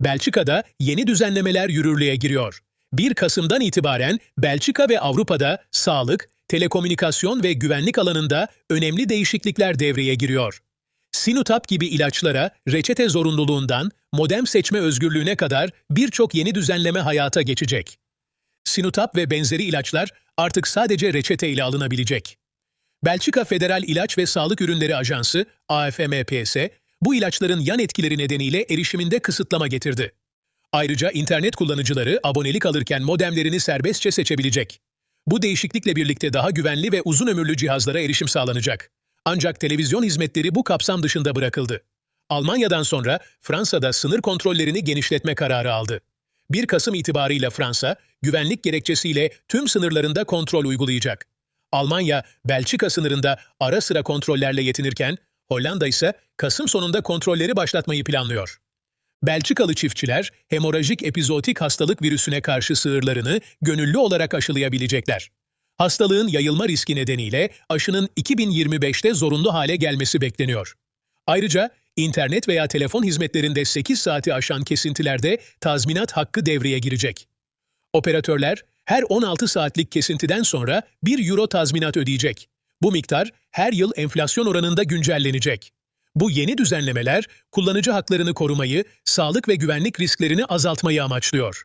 Belçika'da yeni düzenlemeler yürürlüğe giriyor. 1 Kasım'dan itibaren Belçika ve Avrupa'da sağlık, telekomünikasyon ve güvenlik alanında önemli değişiklikler devreye giriyor. Sinutap gibi ilaçlara reçete zorunluluğundan modem seçme özgürlüğüne kadar birçok yeni düzenleme hayata geçecek. Sinutap ve benzeri ilaçlar artık sadece reçete ile alınabilecek. Belçika Federal İlaç ve Sağlık Ürünleri Ajansı, AFMPS, bu ilaçların yan etkileri nedeniyle erişiminde kısıtlama getirdi. Ayrıca internet kullanıcıları abonelik alırken modemlerini serbestçe seçebilecek. Bu değişiklikle birlikte daha güvenli ve uzun ömürlü cihazlara erişim sağlanacak. Ancak televizyon hizmetleri bu kapsam dışında bırakıldı. Almanya'dan sonra Fransa'da sınır kontrollerini genişletme kararı aldı. 1 Kasım itibarıyla Fransa, güvenlik gerekçesiyle tüm sınırlarında kontrol uygulayacak. Almanya, Belçika sınırında ara sıra kontrollerle yetinirken, Hollanda ise Kasım sonunda kontrolleri başlatmayı planlıyor. Belçikalı çiftçiler hemorajik epizootik hastalık virüsüne karşı sığırlarını gönüllü olarak aşılayabilecekler. Hastalığın yayılma riski nedeniyle aşının 2025'te zorunlu hale gelmesi bekleniyor. Ayrıca internet veya telefon hizmetlerinde 8 saati aşan kesintilerde tazminat hakkı devreye girecek. Operatörler her 16 saatlik kesintiden sonra 1 euro tazminat ödeyecek. Bu miktar her yıl enflasyon oranında güncellenecek. Bu yeni düzenlemeler kullanıcı haklarını korumayı, sağlık ve güvenlik risklerini azaltmayı amaçlıyor.